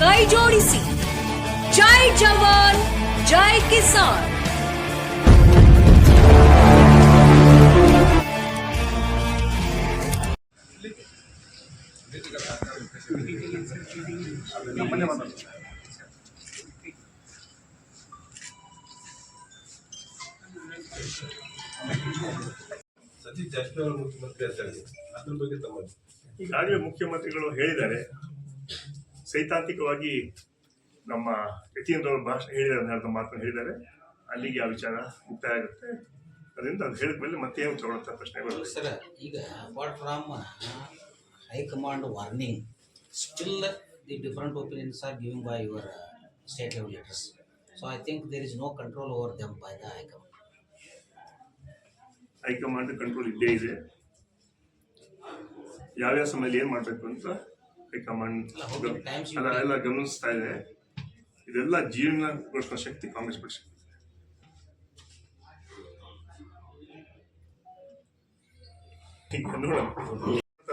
ಕೈ ಜೋಡಿಸಿ. ಜೈ ಜವಾನ್ ಜೈ ಕಿಸಾನ್. ಸತೀಶ್ ಜಾರಕಿಹೊಳಿ ಅವರು ಮುಖ್ಯಮಂತ್ರಿ ಅದ್ರ ಬಗ್ಗೆ ತಮ್ಮ ಈಗಾಗಲೇ ಮುಖ್ಯಮಂತ್ರಿಗಳು ಹೇಳಿದ್ದಾರೆ ಸೈದ್ಧಾಂತಿಕವಾಗಿ ನಮ್ಮ ಯತೀಂದ್ರ ಭಾಷೆ ಹೇಳಿದ್ದಾರೆ ಮಾತನ್ನು ಹೇಳಿದ್ದಾರೆ. ಅಲ್ಲಿಗೆ ಆ ವಿಚಾರ ಮುಕ್ತಾಯ ಆಗುತ್ತೆ. ಅದರಿಂದ ಅದು ಹೇಳಿದ ಮೇಲೆ ಮತ್ತೇನು ತಗೊಳ್ತಾ ಪ್ರಶ್ನೆ ಸರ್ ಈಗ apart from high command warning still the different opinions are giving by your state level leaders so I think there is no control over them by the high command high command control ಇದ್ದೇ ಇದೆ. ಯಾವ್ಯಾವ ಸಮಯದಲ್ಲಿ ಏನು ಮಾಡಬೇಕು ಅಂತ high command ಎಲ್ಲ ಗಮನಿಸ್ತಾ ಇದೆ. ಇದೆಲ್ಲ ಜೀವನಗೊಳಿಸುವ ಶಕ್ತಿ ಕಾಂಗ್ರೆಸ್ ಪಕ್ಷ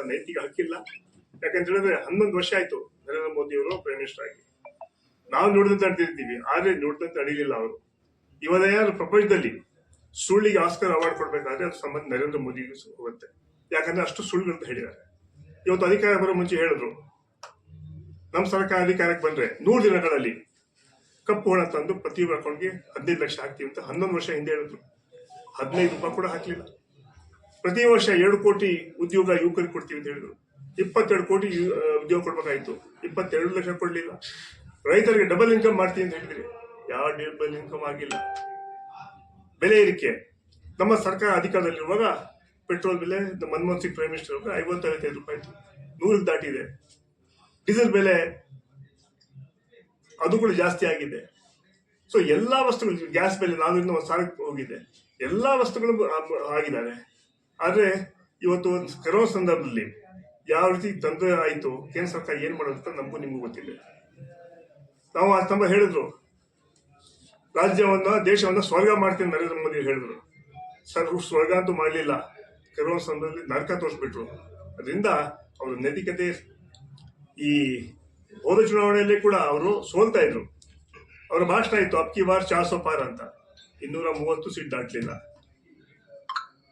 ನೈತಿಕ ಹಕ್ಕಿಲ್ಲ. ಯಾಕಂತ ಹೇಳಿದ್ರೆ ಹನ್ನೊಂದು ವರ್ಷ ಆಯ್ತು ನರೇಂದ್ರ ಮೋದಿ ಅವರು ಪ್ರೈಮ್ ಮಿನಿಸ್ಟರ್ ಆಗಿ. ನಾವು ನೋಡಿದಂತ ನಡೆದಿರ್ತೀವಿ ಆದ್ರೆ ನೋಡಿದಂತ ಅಡಿಲಿಲ್ಲ ಅವರು. ಇವಾಗ ಯಾರು ಪ್ರಪಂಚದಲ್ಲಿ ಸುಳ್ಳಿಗೆ ಆಸ್ಕರ್ ಅವಾರ್ಡ್ ಕೊಡ್ಬೇಕಾದ್ರೆ ಅದು ಸಂಬಂಧ ನರೇಂದ್ರ ಮೋದಿಗೂ ಹೋಗುತ್ತೆ ಯಾಕಂದ್ರೆ ಅಷ್ಟು ಸುಳ್ಳುಗಳಂತ ಹೇಳಿದ್ದಾರೆ. ಇವತ್ತು ಅಧಿಕಾರ ಬರೋ ಮುಂಚೆ ಹೇಳಿದ್ರು ನಮ್ಮ ಸರ್ಕಾರ ಅಧಿಕಾರಕ್ಕೆ ಬಂದ್ರೆ ನೂರು ದಿನಗಳಲ್ಲಿ ಕಪ್ಪು ಹಣ ತಂದು ಪ್ರತಿ ಅಕೌಂಟ್ಗೆ ಹದಿನೈದು ಲಕ್ಷ ಹಾಕ್ತೀವಿ ಅಂತ ಹನ್ನೊಂದು ವರ್ಷ ಹಿಂದೆ ಹೇಳಿದ್ರು. ಹದಿನೈದು ರೂಪಾಯಿ ಕೂಡ ಹಾಕಲಿಲ್ಲ. ಪ್ರತಿ ವರ್ಷ ಎರಡು ಕೋಟಿ ಉದ್ಯೋಗ ಯುವಕರಿಗೆ ಕೊಡ್ತೀವಿ ಅಂತ ಹೇಳಿದ್ರು. ಇಪ್ಪತ್ತೆರಡು ಕೋಟಿ ಉದ್ಯೋಗ ಕೊಡ್ಬೇಕಾಯ್ತು. ಇಪ್ಪತ್ತೆರಡು ಲಕ್ಷ ಕೊಡಲಿಲ್ಲ. ರೈತರಿಗೆ ಡಬಲ್ ಇನ್ಕಮ್ ಮಾಡ್ತೀವಿ ಅಂತ ಹೇಳಿದ್ರಿ. ಯಾವ ಡಬಲ್ ಇನ್ಕಮ್ ಆಗಿಲ್ಲ. ಬೆಲೆ ಏರಿಕೆ. ನಮ್ಮ ಸರ್ಕಾರ ಅಧಿಕಾರದಲ್ಲಿರುವಾಗ ಪೆಟ್ರೋಲ್ ಬೆಲೆ, ಮನಮೋಹನ್ ಸಿಂಗ್ ಪ್ರೈಮ್ ಮಿನಿಸ್ಟರ್ ಐವತ್ತೈವತ್ತೈದು ರೂಪಾಯಿ ಇತ್ತು ನೂರಿಗೆ ದಾಟಿದೆ. ಡೀಸೆಲ್ ಬೆಲೆ ಅದು ಕೂಡ ಜಾಸ್ತಿ ಆಗಿದೆ. ಸೊ ಎಲ್ಲಾ ವಸ್ತುಗಳು ಗ್ಯಾಸ್ ಬೆಲೆ ನಾನೂರಿಂದ ಒಂದು ಸಾವಿರಕ್ಕೆ ಹೋಗಿದೆ ಎಲ್ಲಾ ವಸ್ತುಗಳು ಆಗಿದ್ದಾವೆ. ಆದ್ರೆ ಇವತ್ತು ಕರೋನಾ ಸಂದರ್ಭದಲ್ಲಿ ಯಾವ ರೀತಿ ತೊಂದರೆ ಆಯಿತು, ಕೇಂದ್ರ ಸರ್ಕಾರ ಏನು ಮಾಡೋದು ಅಂತ ನಮಗೂ ನಿಮಗೂ ಗೊತ್ತಿದೆ ನಾವು ಆ ತಮ್ಮ ಹೇಳಿದ್ರು. ರಾಜ್ಯವನ್ನ, ದೇಶವನ್ನ ಸ್ವರ್ಗ ಮಾಡ್ತೀನಿ ನರೇಂದ್ರ ಮೋದಿ ಹೇಳಿದ್ರು. ಸರ್ ಸ್ವರ್ಗ ಅಂತೂ ಮಾಡಲಿಲ್ಲ. ಕರೋನಾ ಸಂದರ್ಭದಲ್ಲಿ ನರಕ ತೋರಿಸ್ಬಿಟ್ರು. ಅದರಿಂದ ಅವರ ನೈತಿಕತೆ ಈ ಹೋದ ಚುನಾವಣೆಯಲ್ಲಿ ಕೂಡ ಅವರು ಸೋಲ್ತಾ ಇದ್ರು. ಅವರ ಭಾಷಣ ಇತ್ತು ಅಪ್ಕಿ ಬಾರ್ ಚಾರ್ ಸೋ ಪಾರ್ ಅಂತ. ಇನ್ನೂರ ಮೂವತ್ತು ಸೀಟ್ ದಾಟ್ಲಿಲ್ಲ.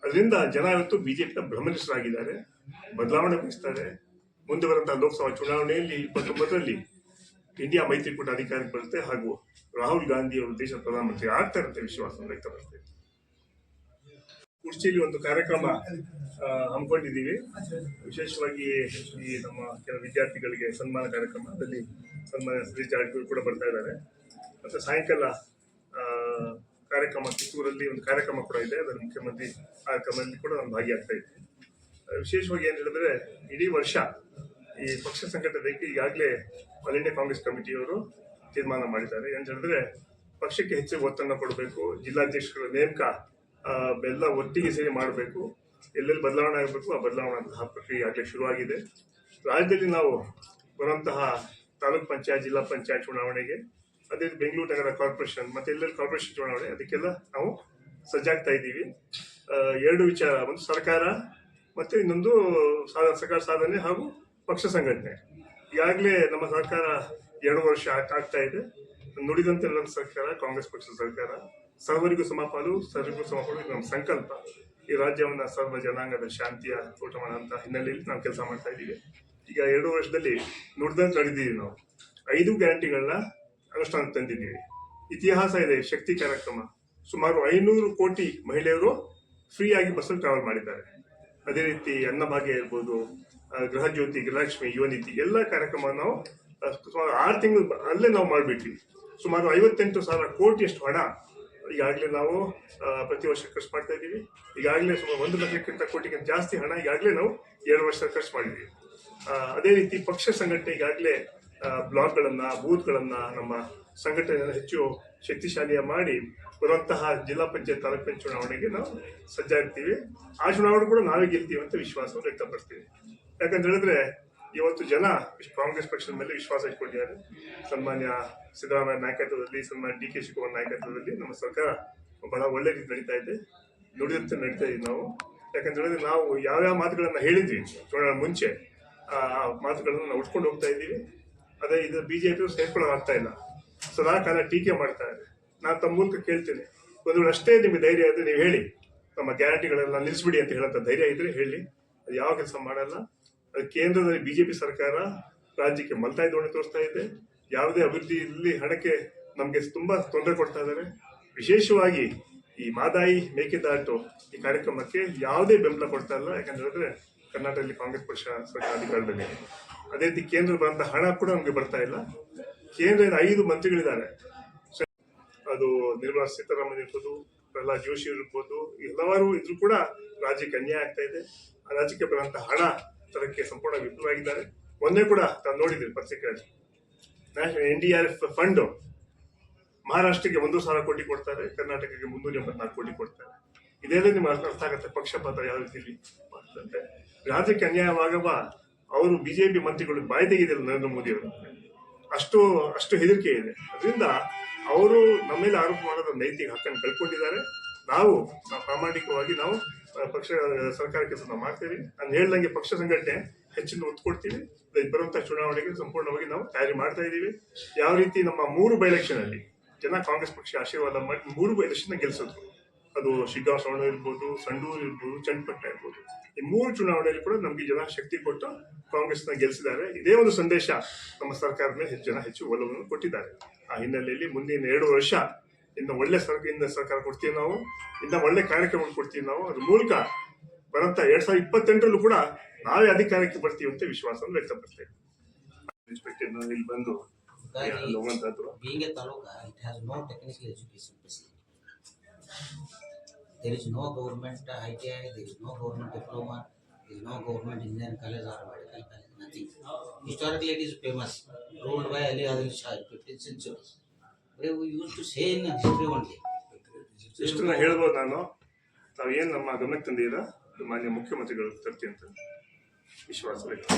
ಅದರಿಂದ ಜನ ಇವತ್ತು ಬಿಜೆಪಿನ ಭ್ರಮನಿಷ್ಠರಾಗಿದ್ದಾರೆ, ಬದಲಾವಣೆ ಬಯಸ್ತಾರೆ. ಮುಂದೆ ಬರುವಂತಹ ಲೋಕಸಭಾ ಚುನಾವಣೆಯಲ್ಲಿ ಇಪ್ಪತ್ತೊಂಬತ್ತರಲ್ಲಿ ಇಂಡಿಯಾ ಮೈತ್ರಿಕೂಟ ಅಧಿಕಾರಕ್ಕೆ ಬರುತ್ತೆ ಹಾಗೂ ರಾಹುಲ್ ಗಾಂಧಿ ಅವರು ದೇಶದ ಪ್ರಧಾನಮಂತ್ರಿ ಆಗ್ತಾರೆ ಅಂತ ವಿಶ್ವಾಸ ವ್ಯಕ್ತಪಡಿಸ್ತೇವೆ ಕುರ್ಚಿಯಲ್ಲಿ ಒಂದು ಕಾರ್ಯಕ್ರಮ ಹಮ್ಮಿಕೊಂಡಿದ್ದೀವಿ. ವಿಶೇಷವಾಗಿ ಈ ನಮ್ಮ ಕೆಲವು ವಿದ್ಯಾರ್ಥಿಗಳಿಗೆ ಸನ್ಮಾನ ಕಾರ್ಯಕ್ರಮ ಅದರಲ್ಲಿ ಸನ್ಮಾನ ಶ್ರೀ ಜಾರಕಿಹೊಳಿ ಕೂಡ ಬರ್ತಾ ಇದ್ದಾರೆ. ಮತ್ತು ಸಾಯಂಕಾಲ ಕಾರ್ಯಕ್ರಮ, ಕಿತ್ತೂರಲ್ಲಿ ಒಂದು ಕಾರ್ಯಕ್ರಮ ಕೂಡ ಇದೆ. ಅದರ ಮುಖ್ಯಮಂತ್ರಿ ಕಾರ್ಯಕ್ರಮದಲ್ಲಿ ಕೂಡ ನಾನು ಭಾಗಿಯಾಗ್ತಾ ಇದ್ದೀನಿ ವಿಶೇಷವಾಗಿ ಏನು ಹೇಳಿದ್ರೆ, ಇಡೀ ವರ್ಷ ಈ ಪಕ್ಷ ಸಂಘಟನೆಗೆ ಈಗಾಗಲೇ ಆಲ್ ಇಂಡಿಯಾ ಕಾಂಗ್ರೆಸ್ ಕಮಿಟಿಯವರು ತೀರ್ಮಾನ ಮಾಡಿದ್ದಾರೆ. ಏನು ಹೇಳಿದ್ರೆ, ಪಕ್ಷಕ್ಕೆ ಹೆಚ್ಚು ಒತ್ತನ್ನು ಕೊಡಬೇಕು, ಜಿಲ್ಲಾಧ್ಯಕ್ಷರ ನೇಮಕ ಬೆಲ್ಲ ಒಟ್ಟಿಗೆ ಸೇರಿ ಮಾಡಬೇಕು. ಎಲ್ಲೆಲ್ಲಿ ಬದಲಾವಣೆ ಆಗಬೇಕು, ಆ ಬದಲಾವಣೆ ಪ್ರಕ್ರಿಯೆ ಆಗಲೇ ಶುರುವಾಗಿದೆ. ರಾಜ್ಯದಲ್ಲಿ ನಾವು ಬರುವಂತಹ ತಾಲೂಕ್ ಪಂಚಾಯತ್, ಜಿಲ್ಲಾ ಪಂಚಾಯತ್ ಚುನಾವಣೆಗೆ, ಅದೇ ಬೆಂಗಳೂರು ನಗರ ಕಾರ್ಪೊರೇಷನ್, ಮತ್ತೆ ಎಲ್ಲೆಲ್ಲಿ ಕಾರ್ಪೊರೇಷನ್ ಚುನಾವಣೆ, ಅದಕ್ಕೆಲ್ಲ ನಾವು ಸಜ್ಜಾಗ್ತಾ ಇದ್ದೀವಿ. ಎರಡು ವಿಚಾರ, ಒಂದು ಸರ್ಕಾರ, ಮತ್ತೆ ಇನ್ನೊಂದು ಸಾಧ ಸರ್ಕಾರ ಸಾಧನೆ ಹಾಗೂ ಪಕ್ಷ ಸಂಘಟನೆ. ಈಗಾಗಲೇ ನಮ್ಮ ಸರ್ಕಾರ ಎರಡು ವರ್ಷ ಆಗ್- ಆಗ್ತಾ ಇದೆ. ನುಡಿದಂತೆ ನಮ್ಮ ಸರ್ಕಾರ, ಕಾಂಗ್ರೆಸ್ ಪಕ್ಷದ ಸರ್ಕಾರ. ಸರ್ವರಿಗೂ ಸಮಪಾಲು ಸರ್ವರಿಗೂ ಸಮಪಾಲು ನಮ್ಮ ಸಂಕಲ್ಪ. ಈ ರಾಜ್ಯವನ್ನು ಸರ್ವ ಜನಾಂಗದ ಶಾಂತಿಯ ಊಟ ಮಾಡುವಂತ ಹಿನ್ನೆಲೆಯಲ್ಲಿ ನಾವು ಕೆಲಸ ಮಾಡ್ತಾ ಇದ್ದೀವಿ. ಈಗ ಎರಡು ವರ್ಷದಲ್ಲಿ ನೋಡ್ದಂತ ನಡೆದಿದ್ದೀವಿ ನಾವು. ಐದು ಗ್ಯಾರಂಟಿಗಳನ್ನ ಅನುಷ್ಠಾನ ತಂದಿದ್ದೀವಿ. ಇತಿಹಾಸ ಇದೆ, ಶಕ್ತಿ ಕಾರ್ಯಕ್ರಮ. ಸುಮಾರು ಐನೂರು ಕೋಟಿ ಮಹಿಳೆಯರು ಫ್ರೀ ಆಗಿ ಬಸ್ಸಲ್ಲಿ ಟ್ರಾವೆಲ್ ಮಾಡಿದ್ದಾರೆ. ಅದೇ ರೀತಿ ಅನ್ನಭಾಗ್ಯ ಇರ್ಬೋದು ಗೃಹಜ್ಯೋತಿ ಗೃಹ ಜ್ಯೋತಿ ಗೃಹಲಕ್ಷ್ಮಿ, ಯುವ ನಿಧಿ ಎಲ್ಲ ಕಾರ್ಯಕ್ರಮ ನಾವು ಸುಮಾರು ಆರು ತಿಂಗಳು ಅಲ್ಲೇ ನಾವು ಮಾಡಿಬಿಟ್ವಿ. ಸುಮಾರು ಐವತ್ತೆಂಟು ಸಾವಿರ ಕೋಟಿಯಷ್ಟು ಹಣ ಈಗಾಗಲೇ ನಾವು ಪ್ರತಿ ವರ್ಷ ಖರ್ಚು ಮಾಡ್ತಾ ಇದ್ದೀವಿ. ಈಗಾಗಲೇ ಸುಮಾರು ಒಂದು ಲಕ್ಷಕ್ಕಿಂತ ಕೋಟಿಗಿಂತ ಜಾಸ್ತಿ ಹಣ ಈಗಾಗಲೇ ನಾವು ಎರಡು ವರ್ಷ ಖರ್ಚು ಮಾಡಿದ್ದೀವಿ ಅದೇ ರೀತಿ ಪಕ್ಷ ಸಂಘಟನೆ ಈಗಾಗಲೇ ಬ್ಲಾಕ್ಗಳನ್ನ, ಬೂತ್ಗಳನ್ನು, ನಮ್ಮ ಸಂಘಟನೆಯನ್ನು ಹೆಚ್ಚು ಶಕ್ತಿಶಾಲಿಯ ಮಾಡಿ ಬರುವಂತಹ ಜಿಲ್ಲಾ ಪಂಚಾಯತ್ ತಾಲೂಕು ಚುನಾವಣೆಗೆ ನಾವು ಸಜ್ಜಾಗ್ತೀವಿ. ಆ ಚುನಾವಣೆ ಕೂಡ ನಾವೇ ಗೆಲ್ತೀವಿ ಅಂತ ವಿಶ್ವಾಸವನ್ನು ವ್ಯಕ್ತಪಡಿಸ್ತೀವಿ. ಯಾಕಂತ ಹೇಳಿದ್ರೆ ಇವತ್ತು ಜನ ಕಾಂಗ್ರೆಸ್ ಪಕ್ಷದ ಮೇಲೆ ವಿಶ್ವಾಸ ಇಟ್ಕೊಂಡಿದ್ದಾರೆ. ಸನ್ಮಾನ್ಯ ಸಿದ್ದರಾಮಯ್ಯ ನಾಯಕತ್ವದಲ್ಲಿ, ಸನ್ಮಾನ್ಯ ಡಿ ಕೆ ಶಿವಕುಮಾರ್ ನಾಯಕತ್ವದಲ್ಲಿ ನಮ್ಮ ಸರ್ಕಾರ ಬಹಳ ಒಳ್ಳೆ ರೀತಿ ನಡೀತಾ ಇದೆ. ನುಡಿದಂತೆ ನಡೀತಾ ಇದ್ದೀವಿ ನಾವು. ಯಾಕಂತ ಹೇಳಿದ್ರೆ ನಾವು ಯಾವ್ಯಾವ ಮಾತುಗಳನ್ನು ಹೇಳಿದ್ವಿ ಚುನಾವಣೆ ಮುಂಚೆ, ಆ ಮಾತುಗಳನ್ನು ನಾವು ಉಟ್ಕೊಂಡು ಹೋಗ್ತಾ ಇದ್ದೀವಿ. ಅದೇ ಇದು ಬಿ ಜೆ ಬಿಜೆಪಿ ಸೇರ್ಕೊಳ್ಳೋಕ್ಕಾಗ್ತಾ ಇಲ್ಲ. ಸದಾ ಕಾಲ ಟೀಕೆ ಮಾಡ್ತಾರೆ ನಾನು ತಮ್ಮ ಮೂಲಕ ಕೇಳ್ತೇನೆ. ಒಂದು ವೇಳೆ ಅಷ್ಟೇ ನಿಮಗೆ ಧೈರ್ಯ ಇದ್ರೆ ನೀವು ಹೇಳಿ. ನಮ್ಮ ಗ್ಯಾರಂಟಿಗಳೆಲ್ಲ ನಿಲ್ಲಿಸ್ಬಿಡಿ ಅಂತ ಹೇಳೋಂಥ ಧೈರ್ಯ ಇದ್ರೆ ಹೇಳಿ. ಅದು ಯಾವ ಕೆಲಸ ಮಾಡಲ್ಲ. ಕೇಂದ್ರದಲ್ಲಿ ಬಿಜೆಪಿ ಸರ್ಕಾರ ರಾಜ್ಯಕ್ಕೆ ಮಲ್ತಾಯಿ ಧೋರಣೆ ತೋರಿಸ್ತಾ ಇದೆ. ಯಾವುದೇ ಅಭಿವೃದ್ಧಿಯಲ್ಲಿ ಹಣಕ್ಕೆ ನಮಗೆ ತುಂಬಾ ತೊಂದರೆ ಕೊಡ್ತಾ ಇದ್ದಾರೆ. ವಿಶೇಷವಾಗಿ ಈ ಮಾದಾಯಿ ಮೇಕೆದಾಟು ಈ ಕಾರ್ಯಕ್ರಮಕ್ಕೆ ಯಾವುದೇ ಬೆಂಬಲ ಕೊಡ್ತಾ ಇಲ್ಲ. ಯಾಕಂತ ಹೇಳಿದ್ರೆ ಕರ್ನಾಟಕದಲ್ಲಿ ಕಾಂಗ್ರೆಸ್ ಪಕ್ಷ ಸರ್ಕಾರ ಅಧಿಕಾರದಲ್ಲಿ. ಅದೇ ರೀತಿ ಕೇಂದ್ರ ಬಂದ ಹಣ ಕೂಡ ನಮಗೆ ಬರ್ತಾ ಇಲ್ಲ. ಕೇಂದ್ರದ ಐದು ಮಂತ್ರಿಗಳಿದ್ದಾರೆ. ಅದು ನಿರ್ಮಲಾ ಸೀತಾರಾಮನ್ ಇರ್ಬೋದು, ಪ್ರಹ್ಲಾದ್ ಜೋಶಿ ಇರ್ಬೋದು ಹಲವಾರು ಇದ್ರು ಕೂಡ ರಾಜ್ಯಕ್ಕೆ ಅನ್ಯಾಯ ಆಗ್ತಾ ಇದೆ. ಆ ರಾಜ್ಯಕ್ಕೆ ಬರುವಂತಹ ಹಣ ತರಕ್ಕೆ ಸಂಪೂರ್ಣ ವಿಫಲವಾಗಿದ್ದಾರೆ ಮೊನ್ನೆ ಕೂಡ ತಾನು ನೋಡಿದ್ರಿ ಪತ್ರಿಕೆಯಲ್ಲಿ. National N D R F fund ಮಹಾರಾಷ್ಟ್ರಕ್ಕೆ ಒಂದು ಸಾವಿರ ಕೋಟಿ ಕೊಡ್ತಾರೆ, ಕರ್ನಾಟಕಕ್ಕೆ ಮುನ್ನೂರ ಎಂಬತ್ನಾಲ್ಕು ಕೋಟಿ ಕೊಡ್ತಾರೆ. ಇದೆಲ್ಲ ನಿಮ್ಗೆ ಅರ್ಥ ಆಗುತ್ತೆ ಪಕ್ಷಪಾತ ಯಾವ ರೀತಿಯಲ್ಲಿ ಮಾಡ್ತಂತೆ ರಾಜ್ಯಕ್ಕೆ ಅನ್ಯಾಯವಾಗವ ಅವರು ಬಿಜೆಪಿ ಮಂತ್ರಿಗಳು ಬಾಯಿ ತೆಗೆದಿಲ್ಲ ನರೇಂದ್ರ ಮೋದಿ ಅವರು. ಅಷ್ಟು ಅಷ್ಟು ಹೆದರಿಕೆ ಇದೆ. ಅದರಿಂದ ಅವರು ನಮ್ಮ ಮೇಲೆ ಆರೋಪ ಮಾಡೋದ್ರ ನೈತಿಕ ಹಕ್ಕನ್ನು ಕಳ್ಕೊಂಡಿದ್ದಾರೆ. ನಾವು ಪ್ರಾಮಾಣಿಕವಾಗಿ ನಾವು ಪಕ್ಷ ಸರ್ಕಾರ ಕೆಲಸ ನಾವು ಮಾಡ್ತೀವಿ. ನಾನು ಹೇಳ್ದಂಗೆ ಪಕ್ಷ ಸಂಘಟನೆ ಹೆಚ್ಚಿನ ಒತ್ತು ಕೊಡ್ತೀವಿ. ಬರುವಂತಹ ಚುನಾವಣೆಗೆ ಸಂಪೂರ್ಣವಾಗಿ ನಾವು ತಯಾರಿ ಮಾಡ್ತಾ ಇದ್ದೀವಿ. ಯಾವ ರೀತಿ ನಮ್ಮ ಮೂರು ಬೈ ಎಲೆಕ್ಷನ್ ಅಲ್ಲಿ ಜನ ಕಾಂಗ್ರೆಸ್ ಪಕ್ಷ ಆಶೀರ್ವಾದ ಮಾಡಿ ಮೂರು ಬೈ ಎಲೆಕ್ಷನ್ ಗೆಲ್ಸಿದ್ರು. ಅದು ಶಿಗ್ಗಾಂವ್ ಸವಣ ಇರ್ಬೋದು, ಸಂಡೂರು ಇರ್ಬೋದು, ಚನ್ನಪಟ್ಟಣ ಇರ್ಬೋದು. ಈ ಮೂರು ಚುನಾವಣೆಯಲ್ಲಿ ಕೂಡ ನಮಗೆ ಜನ ಶಕ್ತಿ ಕೊಟ್ಟು ಕಾಂಗ್ರೆಸ್ನ ಗೆಲ್ಲಿಸಿದ್ದಾರೆ ಇದೇ ಒಂದು ಸಂದೇಶ ನಮ್ಮ ಸರ್ಕಾರದ ಮೇಲೆ ಹೆಚ್ಚು ಜನ ಹೆಚ್ಚು ಒಲವನ್ನು ಕೊಟ್ಟಿದ್ದಾರೆ. ಆ ಹಿನ್ನೆಲೆಯಲ್ಲಿ ಮುಂದಿನ ಎರಡು ವರ್ಷ ಇನ್ನು ಒಳ್ಳೆ ಸರ್ಕಿಂದ ಸರ್ಕಾರ ಕೊಡ್ತೀವಿ ನಾವು ಇನ್ನು ಒಳ್ಳೆ ಕಾರ್ಯಕ್ರಮ ಕೊಡ್ತೀವಿ ನಾವು ಅದ್ರ ಮೂಲಕ ಬರಂತ ಎರಡ್ ಸಾವಿರದ ಇಪ್ಪತ್ತೆಂಟರಲ್ಲೂ ಕೂಡ ನಾವೇ ಅಧಿಕಾರಕ್ಕೆ ಬರ್ತೀವಿ ಅಂತ ವಿಶ್ವಾಸವನ್ನು ವ್ಯಕ್ತಪಡಿಸ್ತೇವೆ. ನಾವು ಇಟ್ ಬಂದು no technical no no is no college famous rolled by Ali ಅದುರ್ shop in We to only. ಇಷ್ಟನ್ನ ಹೇಳ್ಬೋದು ನಾನು. ತಾವೇನು ನಮ್ಮ ಗಮನಕ್ಕೆ ತಂದಿದ್ದೀರಾ? ಮಾನ್ಯ ಮುಖ್ಯಮಂತ್ರಿಗಳು ತರ್ತೀವಿ ಅಂತ ವಿಶ್ವಾಸ ವ್ಯಕ್ತ